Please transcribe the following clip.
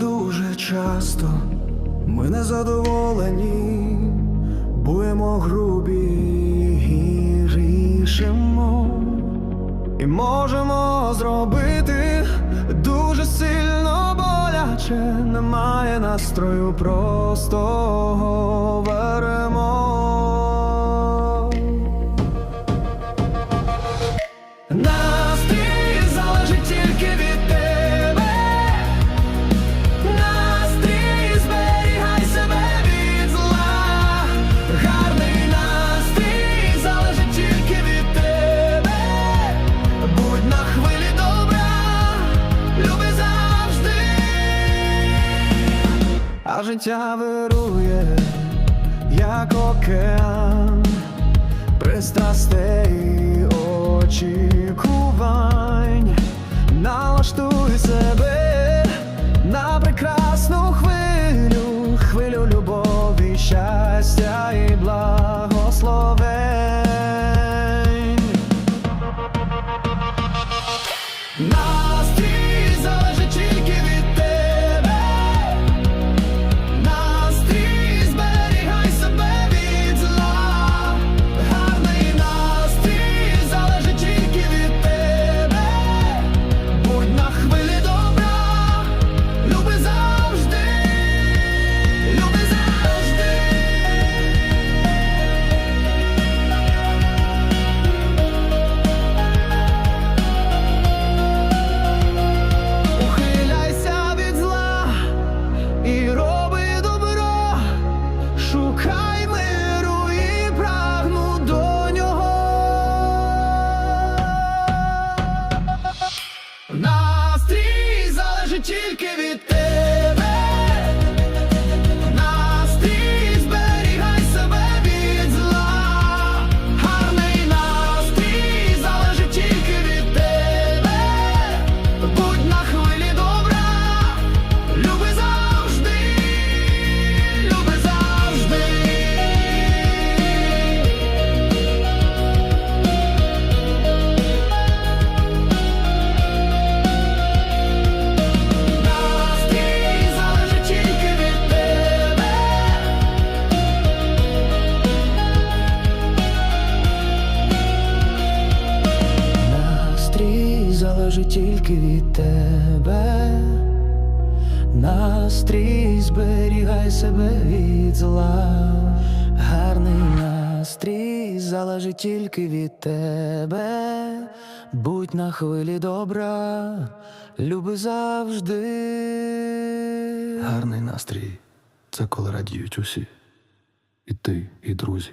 дуже часто. Ми незадоволені, буємо грубі і рішимо, і можемо зробити дуже сильно боляче, немає настрою, просто говоримо. Життя вирує, як океан, пристрастей очікувань, налаштуй себе на прекрасну хвилю, хвилю любові, щастя і благословень. Залежить тільки від тебе. Настрій зберігай себе від зла. Гарний настрій залежить тільки від тебе. Будь на хвилі добра, люби завжди. Гарний настрій це коли радіють усі. І ти, і друзі.